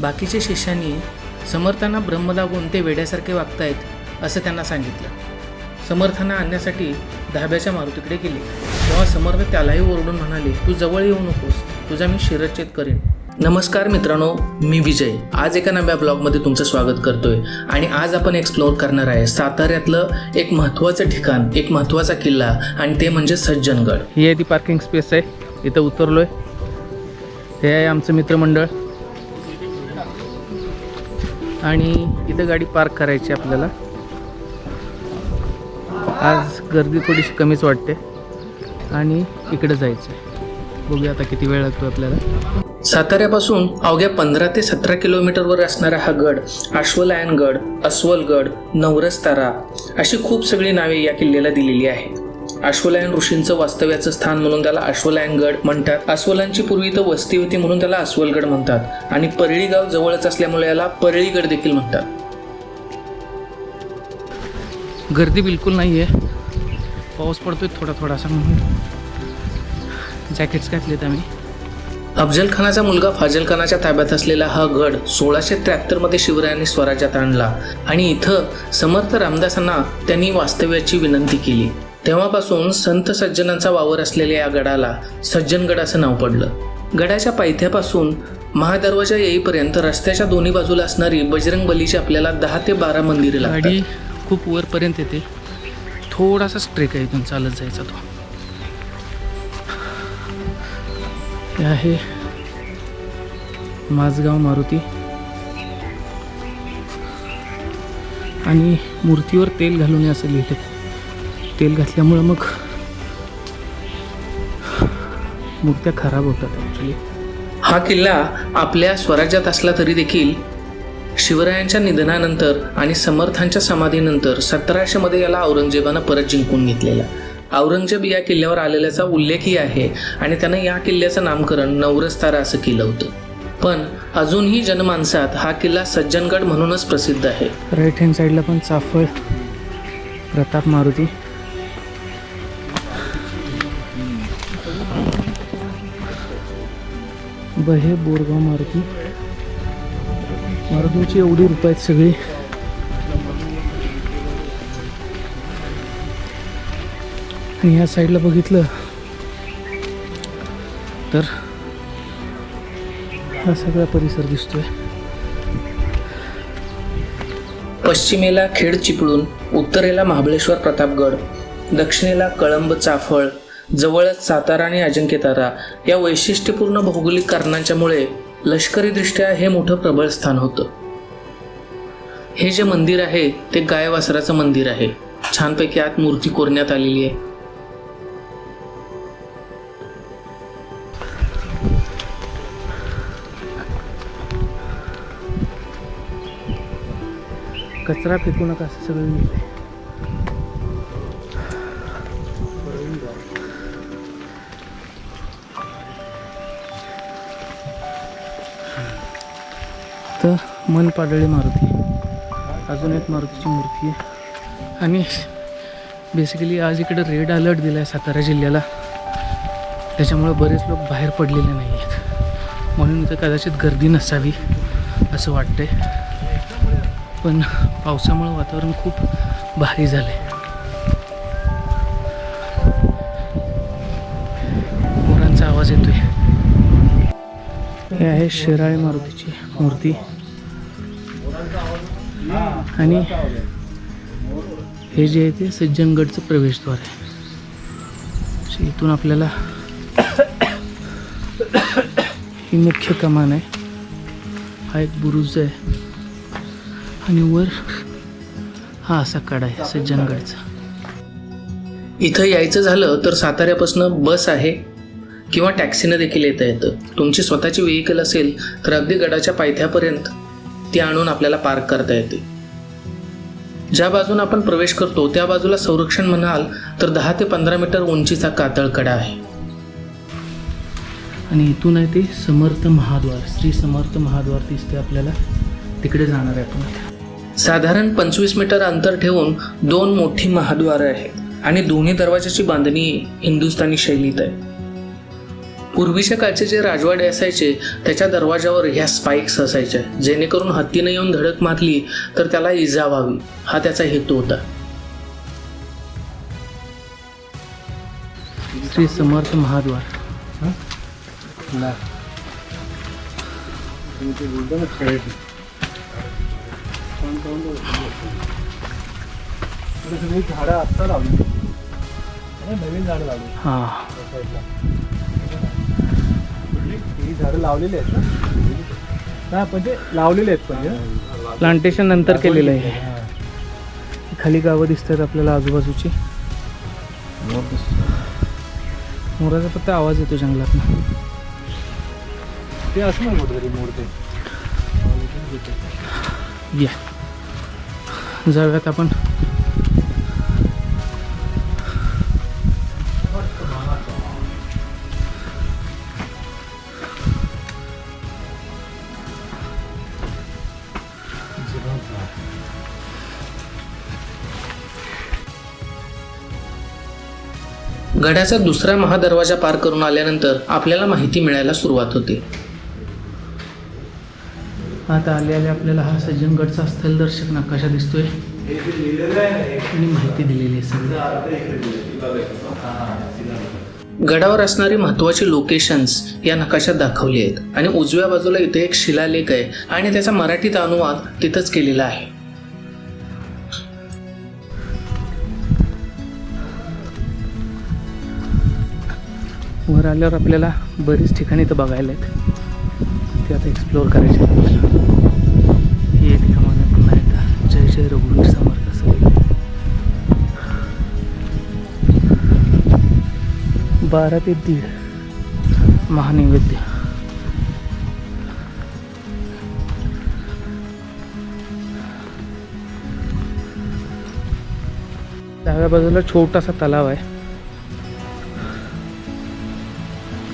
बाकीच्या शिष्यांनी समर्थांना ब्रह्म दाबून ते वेड्यासारखे वागतायत असं त्यांना सांगितलं. समर्थांना आणण्यासाठी धाब्याच्या मारुतीकडे गेले. तेव्हा समर्थ त्यालाही ओरडून म्हणाले तू जवळ येऊ नकोस. तुझा मी शिरच्छेद करेन. नमस्कार मित्रांनो मी विजय. आज एका नव्या ब्लॉगमध्ये तुमचं स्वागत करतोय. आणि आज आपण एक्सप्लोअर करणार आहे साताऱ्यातलं एक महत्त्वाचं ठिकाण एक महत्त्वाचा किल्ला आणि ते म्हणजे सज्जनगड. ही आहे ती पार्किंग स्पेस आहे. इथं उतरलोय. हे आहे आमचं मित्रमंडळ. आणि इथं गाडी पार्क करायची आपल्याला. आज गर्दी थोडीशी कमीच वाटते. आणि इकडे जायचं आहे बघूया आता किती वेळ लागतो आपल्याला. साताऱ्यापासून अवघ्या पंधरा ते सतरा किलोमीटरवर असणारा हा गड अश्वलायनगड अस्वलगड नवरस्तारा अशी खूप सगळी नावे या किल्ल्याला दिलेली आहेत अश्वलायन ऋषींचं वास्तव्याचं स्थान म्हणून त्याला अश्वलायनगड म्हणतात. अस्वलांची पूर्वी इथं वस्ती होती म्हणून त्याला अस्वलगड म्हणतात. आणि परळी गाव जवळच असल्यामुळे याला परळीगड देखील म्हणतात. गर्दी बिलकुल नाही आहे पाऊस पडतोय थोडा थोडासा म्हणून. जॅकेट्स घातलेत आम्ही. अफजल खानाचा मुलगा फाजल खानाच्या ताब्यात असलेला हा गड सोळाशे त्र्याहत्तरमध्ये शिवरायांनी स्वराज्यात आणला. आणि इथं समर्थ रामदासांना त्यांनी वास्तव्याची विनंती केली. तेव्हापासून संत सज्जनांचा वावर असलेल्या या गडाला सज्जनगड असं नाव पडलं. गडाच्या पायथ्यापासून महादरवाजा येईपर्यंत रस्त्याच्या दोन्ही बाजूला असणारी बजरंग बलीची आपल्याला दहा ते बारा मंदिरे गाडी खूप वरपर्यंत येते. थोडासा ट्रेक आहे इथून चालत जायचा तो. हे आहे माझगाव मारुती. आणि मूर्तीवर तेल घालून असं लिहिलं तेल घातल्यामुळं मग मूर्त्या खराब होतात ॲक्च्युली हा किल्ला आपल्या स्वराज्यात असला तरी देखील शिवरायांच्या निधनानंतर आणि समर्थांच्या समाधीनंतर सतराशेमध्ये याला औरंगजेबानं परत जिंकून घेतलेला. औरंगजेब या किल्ल्यावर आलेल्याचा उल्लेखही आहे आणि त्यानं या किल्ल्याचं नामकरण नवरस्तारा असं केलं होतं. पण अजूनही जनमानसात हा किल्ला सज्जनगड म्हणूनच प्रसिद्ध आहे. राईट हँड साईडला पण चाफळ प्रताप मारुती. बहे बोरगाव मारुती. मारुतीची एवढी रूप आहेत सगळी. आणि ह्या साईडला बघितलं तर हा सगळा परिसर दिसतोय. पश्चिमेला खेड चिपळूण उत्तरेला महाबळेश्वर प्रतापगड दक्षिणेला कळंब चाफळ जवळच सातारा आणि अजिंक्यतारा या वैशिष्ट्यपूर्ण भौगोलिक कारणांच्यामुळे लष्करीदृष्ट्या हे मोठं प्रबळ स्थान होतं. हे जे मंदिर आहे ते गायवासराचं मंदिर आहे. छानपैकी आत मूर्ती कोरण्यात आलेली आहे. कचरा फेकू नका असं सगळं लिहिलंय. तर मन पाडळी मारुती. अजून एक मारुतीची मूर्ती आहे. आणि बेसिकली आज इकडं रेड अलर्ट दिला आहे सातारा जिल्ह्याला. त्याच्यामुळे बरेच लोक बाहेर पडलेले नाही आहेत म्हणून इथं कदाचित गर्दी नसावी असं वाटतंय. पण पावसामुळं वातावरण खूप भारी झालं आहे मुरांचा आवाज येतोय. हे आहे शिराळे मारुतीची मूर्ती. आणि हे जे आहे ते सज्जनगडचं प्रवेशद्वार आहे. इथून आपल्याला ही मुख्य कमान आहे. हा एक बुरुज आहे. आणि वर हा असा कडा आहे सज्जनगडचा. इथं यायचं झालं तर साताऱ्यापासून बस आहे किंवा टॅक्सीनं देखील येता येतं. तुमची स्वतःची व्हेकल असेल तर अगदी गडाच्या पायथ्यापर्यंत ती आणून आपल्याला पार्क करता येते. ज्या बाजून आपण प्रवेश करतो त्या बाजूला संरक्षण म्हणाल तर दहा ते पंधरा मीटर उंचीचा कातळ कडा आहे. आणि इथून आहे ते समर्थ महाद्वार. श्री समर्थ महाद्वार दिसते आपल्याला. तिकडे जाणार आहे आपण. साधारण पंचवीस मीटर अंतर ठेवून दोन मोठी महाद्वारं आहेत आणि दोन्ही दरवाजाची बांधणी हिंदुस्थानी शैलीत आहे. पूर्वीच्या काळचे जे राजवाडे असायचे त्याच्या दरवाजावर ह्या स्पाइक्स असायच्या. जेणेकरून हत्तीनं येऊन धडक मारली तर त्याला इजा व्हावी. हा त्याचा हेतू होता. श्री समर्थ महाद्वार. झाडं आत्ता लावली नवीन झाडं लावली हा. ही झाडं लावलेली आहेत ना? हा म्हणजे लावलेली आहेत म्हणजे प्लांटेशन नंतर केलेलं आहे. खाली गावं दिसतात आपल्याला आजूबाजूची. मोराचा फक्त आवाज येतो जंगलात ते असणार कुठेतरी मोडते या. जाऊयात आपण. गडाचा दुसरा महादरवाजा पार करून आल्यानंतर आपल्याला माहिती मिळायला सुरुवात होते. आता आले आले आपल्याला हा सज्जनगडचा स्थलदर्शक नकाशा दिसतोय. आणि माहिती दिलेली आहे सगळी. गडावर असणारी महत्वाची लोकेशन्स या नकाशात दाखवली आहेत. आणि उजव्या बाजूला इथे एक शिलालेख आहे आणि त्याचा मराठीत अनुवाद तिथंच केलेला आहे. वर आल्यावर आपल्याला बरीच ठिकाणी इथं बघायला आहेत. ते आता एक्सप्लोअर करायचे ही पुन्हा एकदा. जय जय रघुवीर समर्थ सगळे. बारा ते दीड. महानैवेद्य. डाव्या बाजूला छोटासा तलाव आहे.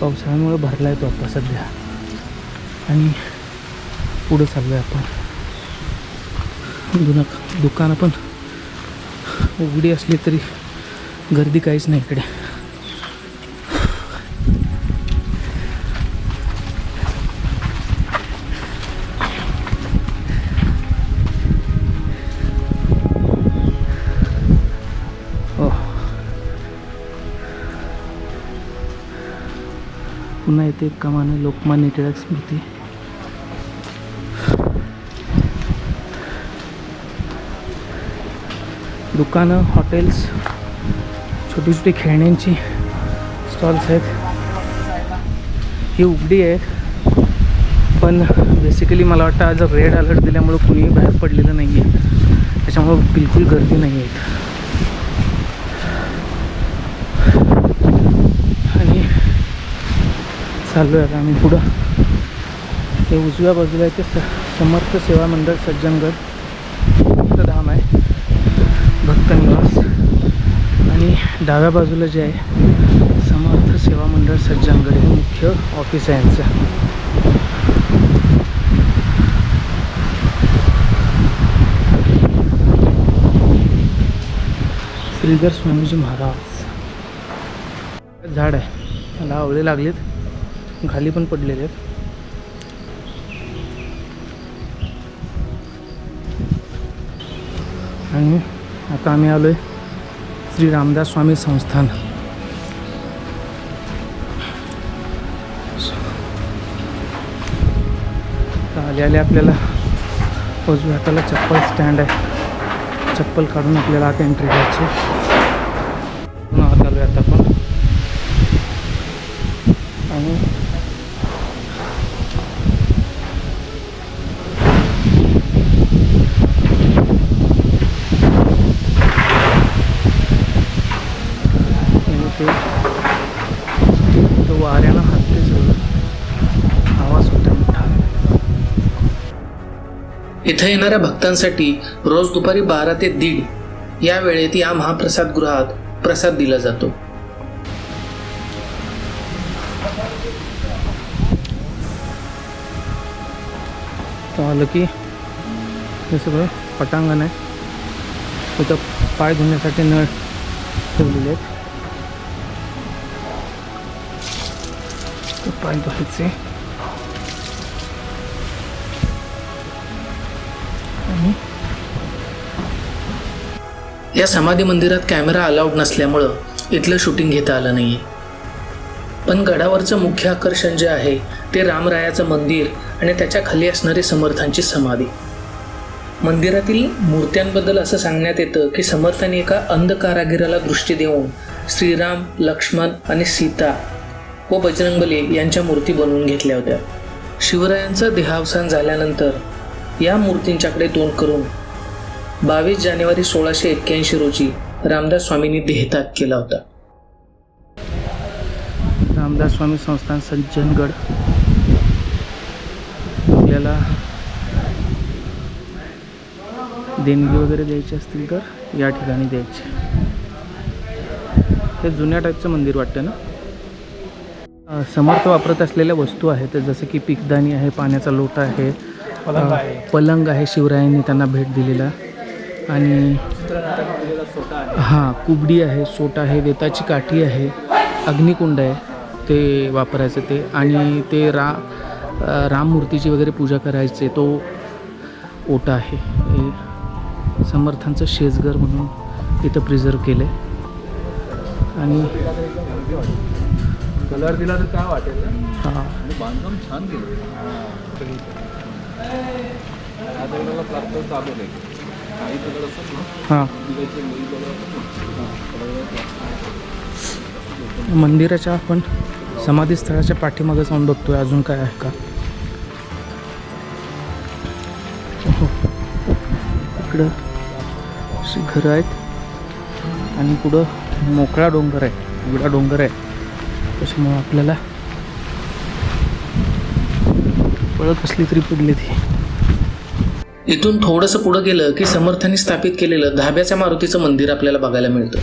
पावसाळ्यामुळे भरला येतो आता सध्या. आणि पुढं चाललो आहे आपण. दुना दुकानं पण उघडी असली तरी गर्दी काहीच नाही इकडे. पुन्हा येते कमाने लोकमान्य टिळक स्मृती. दुकानं हॉटेल्स छोटी छोटी खेळण्यांची स्टॉल्स आहेत. ही उघडी आहे पण बेसिकली मला वाटतं आज रेड अलर्ट दिल्यामुळं कुणीही बाहेर पडलेलं नाही आहे त्याच्यामुळं बिलकुल गर्दी नाही आहे आणि चाललो आहे आता आम्ही पुढं. हे उजव्या बाजूला आहे ते स समर्थ सेवा मंडळ सज्जनगड. भक्तधाम आहे. भक्त निवास. आणि डाव्या बाजूला जे आहे समर्थ सेवा मंडळ सज्जनगड हे मुख्य ऑफिस आहे यांचं. श्रीधर स्वामीजी महाराज. झाड आहे. मला आवळे लागलेत. खाली पण पडलेले आहेत. आणि आता आम्ही आलो आहे श्री रामदास स्वामी संस्थान. आले आले आपल्याला उजव्या हाताला चप्पल स्टँड आहे. चप्पल काढून आपल्याला आता एंट्री घ्यायची पुन्हा आत आलो आता आपण आणि आणि ते तो वाऱ्यानं हातते सगळं आवाज होता मोठा इथं येणाऱ्या भक्तांसाठी रोज दुपारी बारा ते दीड या वेळेत या महाप्रसाद गृहात प्रसाद दिला जातो. आलं की हे सगळं पटांगण आहे. तिथं पाय धुण्यासाठी नळ ठेवलेले आहेत. पाय धुवायचे. या समाधी मंदिरात कॅमेरा अलाउड नसल्यामुळं इथलं शूटिंग घेता आलं नाही पण गडावरचं मुख्य आकर्षण जे आहे ते रामरायाचं मंदिर आणि त्याच्याखाली असणारी समर्थांची समाधी. मंदिरातील मूर्त्यांबद्दल असं सांगण्यात येतं की समर्थांनी एका अंध कारागिराला दृष्टी देऊन श्रीराम लक्ष्मण आणि सीता व बजरंगबली यांच्या मूर्ती बनवून घेतल्या होत्या. शिवरायांचं देहावसान झाल्यानंतर या मूर्तींच्याकडे तोंड करून बावीस जानेवारी सोळाशे एक्क्याऐंशी रोजी रामदास स्वामींनी देहत्याग केला होता. रामदास स्वामी संस्थान सज्जनगड. आपल्याला देणगी वगैरे द्यायची असतील तर या ठिकाणी द्यायची. हे जुन्या टाईपचं मंदिर वाटतं ना? समर्थ वापरत असलेल्या वस्तू आहेत जसं की पिकदाणी आहे पाण्याचा लोटा आहे पलंग अ, आहे. पलंग आहे शिवरायांनी त्यांना भेट दिलेला. आणि हां कुबडी आहे सोट आहे वेताची काठी आहे अग्निकुंड आहे ते वापरायचं ते. आणि ते रा राममूर्तीची वगैरे पूजा करायचे तो ओटा आहे. हे समर्थांचं शेजगर म्हणून इथं प्रिझर्व केलं आहे आणि कलर दिला तर काय वाटेल? हां. बांधकाम छान केलं. हां. मंदिराच्या आपण समाधीस्थळाच्या पाठीमागे जाऊन बघतोय अजून काय आहे का. इकडं अशी घरं आहेत. आणि पुढं मोकळा डोंगर आहे उघडा डोंगर आहे. त्याच्यामुळं आपल्याला पळत असली तरी पडली ती इथून थोडंसं पुढं गेलं की समर्थांनी स्थापित केलेलं धाब्याच्या मारुतीचं मंदिर आपल्याला बघायला मिळतं.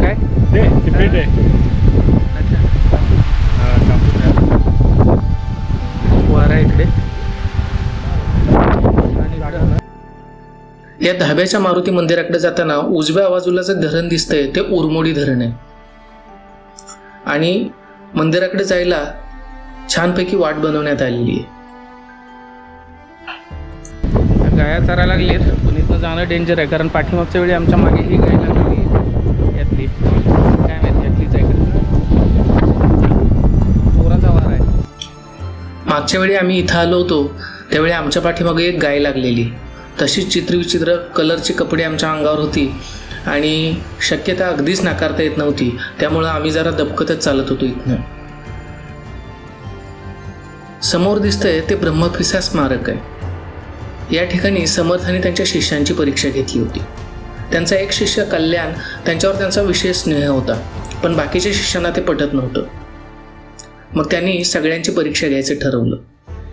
काय? वारा इकडे. या धाब्याच्या मारुती मंदिराकडे जाताना उजव्या बाजूला जे धरण दिसतंय ते उरमोडी धरण आहे. आणि मंदिराकडे जायला छानपैकी वाट बनवण्यात आलेली आहे. गाया चारायला लागलीत. पण इथं जाणं डेंजर आहे. कारण पाठीमागच्या वेळी आमच्या मागे ही गाय लागली. यातली. काय माहिती यातलीच आहे चोराचा वार आहे. मागच्या वेळी आम्ही इथं आलो होतो. त्यावेळी आमच्या पाठीमागे एक गाय लागलेली. तशीच चित्रविचित्र कलरची कपडे आमच्या अंगावर होती. आणि शक्यता अगदीच नाकारता येत नव्हती. त्यामुळं आम्ही जरा दबकतच चालत होतो इथनं. समोर दिसतंय ते ब्रह्मपिसा स्मारक आहे. या ठिकाणी समर्थाने त्यांच्या शिष्यांची परीक्षा घेतली होती. त्यांचा एक शिष्य कल्याण त्यांच्यावर त्यांचा विशेष स्नेह होता पण बाकीच्या शिष्यांना ते पटत नव्हतं. मग त्यांनी सगळ्यांची परीक्षा घ्यायचं ठरवलं.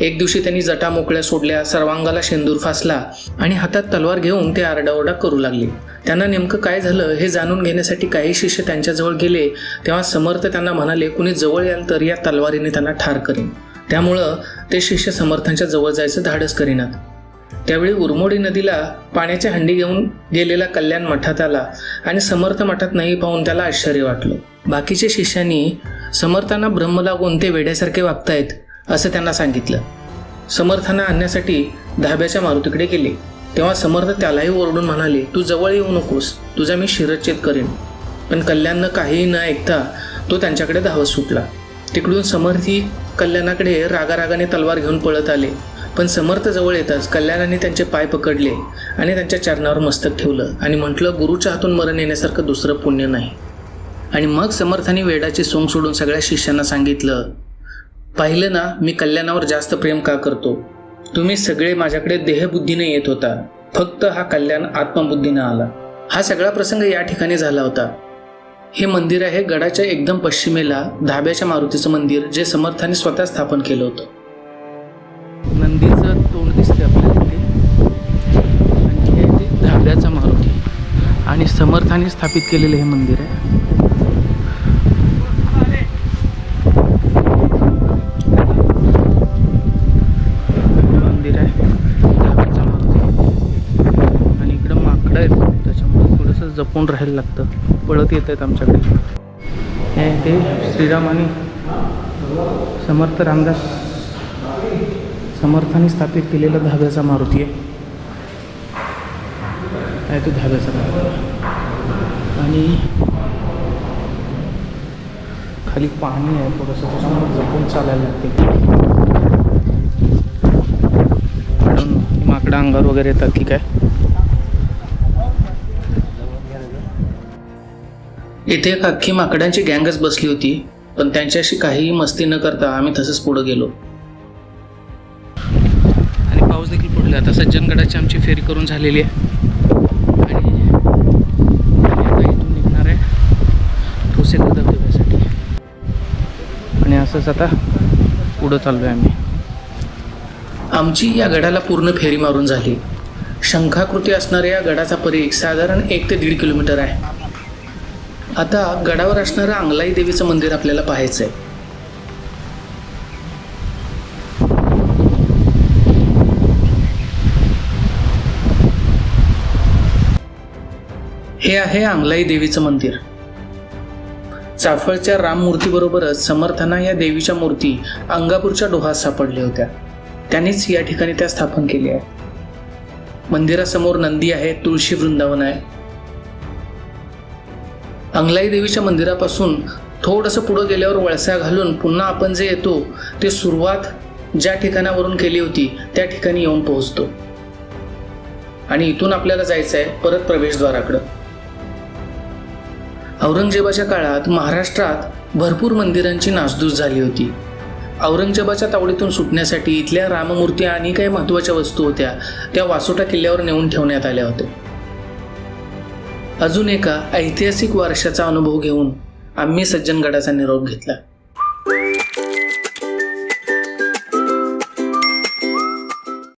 एक दिवशी त्यांनी जटा मोकळ्या सोडल्या सर्वांगाला शेंदूर फासला आणि हातात तलवार घेऊन ते आरडाओरडा करू लागले. त्यांना नेमकं काय झालं हे जाणून घेण्यासाठी काही शिष्य त्यांच्याजवळ गेले तेव्हा समर्थ त्यांना म्हणाले कुणी जवळ याल तर या तलवारीने त्यांना ठार करेन. त्यामुळं ते शिष्य समर्थांच्या जवळ जायचं धाडस करीनात. त्यावेळी उरमोडी नदीला पाण्याची हंडी घेऊन गेलेला कल्याण मठात आला आणि समर्थ मठात नाही पाहून त्याला आश्चर्य वाटलं. बाकीच्या शिष्यांनी समर्थांना ब्रह्म लागून ते वेड्यासारखे वागतायत असं त्यांना सांगितलं. समर्थांना आणण्यासाठी धाब्याच्या मारुतीकडे गेले. तेव्हा समर्थ त्यालाही ओरडून म्हणाले तू जवळ येऊ नकोस तुझा मी शिरच्छेद करेन. पण कल्याणनं काहीही न ऐकता तो त्यांच्याकडे धावत सुटला. तिकडून समर्थी कल्याणाकडे रागारागाने तलवार घेऊन पळत आले. पण समर्थ जवळ येताच कल्याणाने त्यांचे पाय पकडले आणि त्यांच्या चरणावर मस्तक ठेवलं आणि म्हटलं गुरुच्या हातून मरण येण्यासारखं दुसरं पुण्य नाही. आणि मग समर्थाने वेडाची सोंग सोडून सगळ्या शिष्यांना सांगितलं पाहिलं ना मी कल्याणावर जास्त प्रेम का करतो? तुम्ही सगळे माझ्याकडे देहबुद्धीने येत होता. फक्त हा कल्याण आत्मबुद्धीनं आला. हा सगळा प्रसंग या ठिकाणी झाला होता. हे मंदिर आहे गडाच्या एकदम पश्चिमेला धाब्याच्या मारुतीचं मंदिर जे समर्थाने स्वतः स्थापन केलं होतं. नंदीचं तोंड दिसते आपल्याला इथे. आणि हे ते धाब्याचा मारुती. आणि समर्थाने स्थापित केलेलं हे मंदिर आहे मंदिर आहे धाब्याचा मारुती आणि इकडं राहायला लागतं. पळत येत आहेत आमच्याकडे. हे ते श्रीराम आणि समर्थ रामदास समर्थाने स्थापित केलेला धाब्याचा मारुती आहे. तो धाब्याचा मारुती आणि खाली पाणी आहे थोडंसं त्याच्यामुळे जपून चालायला लागते. माकडं अंगावर वगैरे येतात की काय? इथे एक अख्खी माकडांची गँगच बसली होती पण त्यांच्याशी काहीही मस्ती न करता आम्ही तसंच पुढं गेलो. आणि पाऊस देखील पडला आता सज्जनगडाची आमची फेरी करून झालेली आहे. आणि आता इथून निघणार आहे ठोसेकर धबधब्यासाठी आणि असंच आता पुढं चाललो आहे आम्ही. आमची या गडाला पूर्ण फेरी मारून झाली. शंखाकृती असणाऱ्या या गडाचा परीघ साधारण एक ते दीड किलोमीटर आहे. आता गडावर असणारं अंगलाई देवीचं मंदिर आपल्याला पाहायचं आहे हे आहे अंगलाई देवीचं मंदिर. चाफळच्या राम मूर्तीबरोबरच समर्थना या देवीच्या मूर्ती अंगापूरच्या डोहात सापडल्या होत्या. त्यांनीच या ठिकाणी त्या स्थापन केल्या आहे मंदिरासमोर नंदी आहे तुळशी वृंदावन आहे. अंगलाई देवीच्या मंदिरापासून थोडंसं पुढं गेल्यावर वळसा घालून पुन्हा आपण जे येतो ते सुरुवात ज्या ठिकाणावरून केली होती त्या ठिकाणी येऊन पोहोचतो. आणि इथून आपल्याला जायचं आहे परत प्रवेशद्वाराकडं. औरंगजेबाच्या काळात महाराष्ट्रात भरपूर मंदिरांची नासधूस झाली होती. औरंगजेबाच्या तावडीतून सुटण्यासाठी इथल्या राममूर्ती आणि काही महत्त्वाच्या वस्तू होत्या त्या वासोटा किल्ल्यावर नेऊन ठेवण्यात आल्या होत्या. अजून एका ऐतिहासिक वारशाचा अनुभव घेऊन आम्ही सज्जनगडाचा निरोप घेतला.